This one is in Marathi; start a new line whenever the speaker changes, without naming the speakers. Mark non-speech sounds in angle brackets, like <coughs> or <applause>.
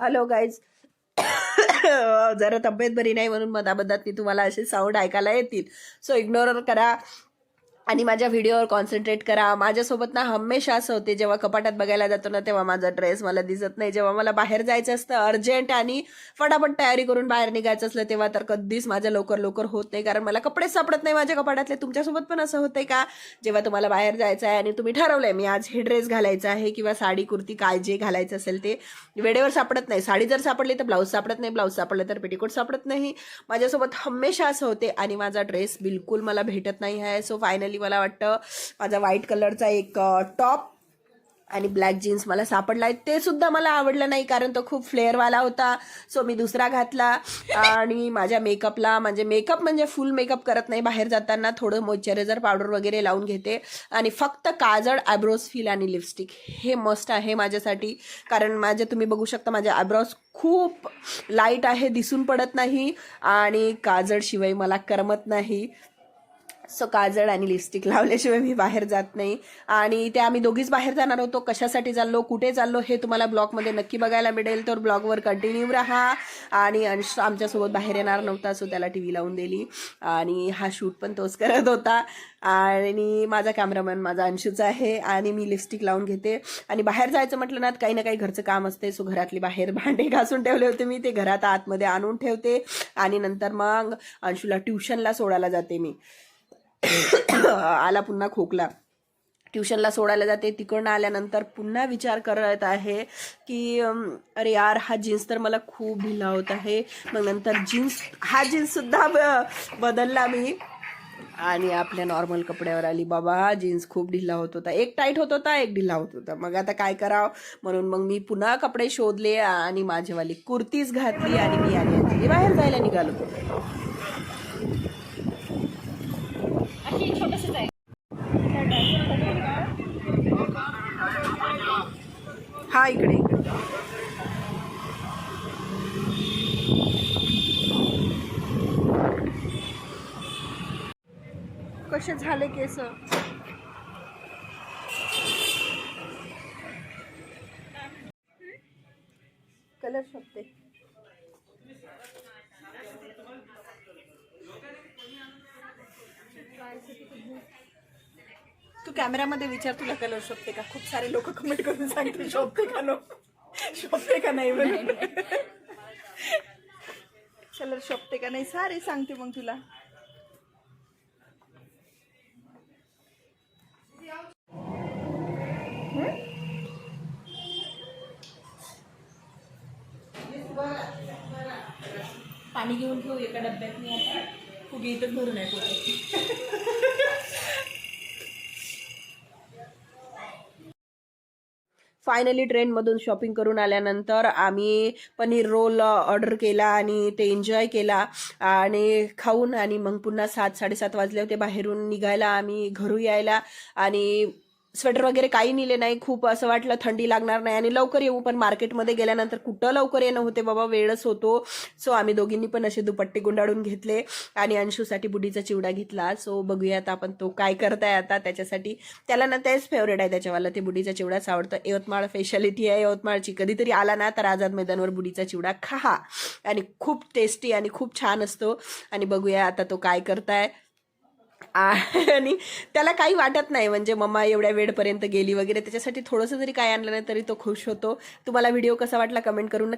हॅलो गाईज <coughs> जरा तब्येत बरी नाही म्हणून मधामधात मी तुम्हाला असे साऊंड ऐकायला येतील. सो इग्नोर करा. आणि माझ्या व्हिडिओवर कॉन्सन्ट्रेट करा. माझ्यासोबत ना हमेशा असं होते जेव्हा कपाटात बघायला जातो ना तेव्हा माझा ड्रेस मला दिसत नाही. जेव्हा मला बाहेर जायचं असतं अर्जंट आणि फटाफट तयारी करून बाहेर निघायचं असलं तेव्हा तर कधीच माझ्या लवकर लवकर होत नाही. कारण मला कपडेच सापडत नाही माझ्या कपाटातले. तुमच्यासोबत पण असं होतंय का? जेव्हा तुम्हाला बाहेर जायचं आहे आणि तुम्ही ठरवलंय मी आज हे ड्रेस घालायचा आहे किंवा साडी कुर्ती काय जे घालायचं असेल ते वेळेवर सापडत नाही. साडी जर सापडली तर ब्लाऊज सापडत नाही. ब्लाऊज सापडलं तर पेटिकोट सापडत नाही. माझ्यासोबत हमेशा असं होते आणि माझा ड्रेस बिलकुल मला भेटत नाही आहे. सो फायनली मला वाटतं माझा व्हाईट कलरचा एक टॉप आणि ब्लॅक जीन्स मला सापडला आहे. ते सुद्धा मला आवडलं नाही कारण तो खूप फ्लेअरवाला होता. सो मी दुसरा घातला. आणि माझ्या मेकअपला म्हणजे मेकअप म्हणजे फुल मेकअप करत नाही. बाहेर जाताना थोडं मॉइश्चरायझर पावडर वगैरे लावून घेते. आणि फक्त काजळ आयब्रोज फील आणि लिपस्टिक हे मस्ट आहे माझ्यासाठी. कारण माझे तुम्ही बघू शकता माझे आयब्रोज खूप लाइट आहे दिसून पडत नाही. आणि काजळशिवाय मला करमत नाही. सो काजळ आणि लिपस्टिक लावल्याशिवाय मी बाहेर जात नाही. आणि ते आम्ही दोघीच बाहेर जाणार होतो. कशासाठी चाललो कुठे चाललो हे तुम्हाला ब्लॉगमध्ये नक्की बघायला मिळेल. तर ब्लॉगवर कंटिन्यू राहा. आणि अंश आमच्यासोबत बाहेर येणार नव्हता सो त्याला टी व्ही लावून दिली. आणि हा शूट पण तोच करत होता. आणि माझा कॅमेरामॅन माझा अंशूचा आहे. आणि मी लिपस्टिक लावून घेते. आणि बाहेर जायचं म्हटलं ना काही ना काही घरचं काम असते. सो घरातली बाहेर भांडे घासून ठेवले होते मी. ते घरात आतमध्ये आणून ठेवते. आणि नंतर मग अंशूला ट्युशनला सोडायला जाते मी. आला पुन्हा खोकला. ट्युशनला सोडायला जाते. तिकडनं आल्यानंतर पुन्हा विचार करत आहे की अरे यार हा जीन्स तर मला खूप ढिला होत आहे. मग नंतर जीन्स हा जीन्ससुद्धा बदलला मी. आणि आपल्या नॉर्मल कपड्यावर आली बाबा जीन्स खूप ढिला होत. होता एक टाईट होत होता एक ढिला होत. होता मग आता काय करावं? म्हणून मग मी पुन्हा कपडे शोधले आणि माझीवाली कुर्तीच घातली आणि मी आणि बाहेर जायला निघालो. हा इकडे इकडे. कसे झाले केस? कलर शोधते. तू कॅमेरामध्ये विचार तुला कलर शोधते का? खूप सारे लोक कमेंट करून सांगते शोधते का नो शोधते का नाही म्हणून कलर शोधते का नाही? सारे सांगते मग तुला. पाणी घेऊन ठेवू एका डब्यात कुठे इथं घर नाही कुठे. फायनली ट्रेनमधून शॉपिंग करून आल्यानंतर आम्ही पनीर रोल ऑर्डर केला आणि ते एन्जॉय केला. आणि खाऊन आणि मग पुन्हा सात साडेसात वाजले होते. बाहेरून निघायला आम्ही घरू यायला आणि स्वेटर वगैरे काही नेले नाही. खूप असं वाटलं थंडी लागणार नाही आणि लवकर येऊ पण मार्केटमध्ये गेल्यानंतर कुठं लवकर येणं होते बाबा? वेळच होतो. सो आम्ही दोघींनी पण असे दुपट्टे गुंडाळून घेतले आणि अंशूसाठी बुडीचा चिवडा घेतला. सो बघूयात आपण तो काय करताय आता त्याच्यासाठी. त्याला ना तेच फेवरेट आहे त्याच्यावाला. ते बुडीचा चिवडाच आवडतं यवतमाळ स्पेशालिटी आहे. यवतमाळची कधीतरी आला ना तर आझाद मैदानवर बुडीचा चिवडा खा. आणि खूप टेस्टी आणि खूप छान असतो. आणि बघूया आता तो काय करताय. <laughs> आणि त्याला काही वाटत नाही म्हणजे मम्मा एवढ्या वेळपर्यंत गेली वगैरे त्याच्यासाठी थोडंसं जरी काय आणलं नाही तरी तो खुश होतो. तुम्हाला व्हिडिओ कसा वाटला कमेंट करून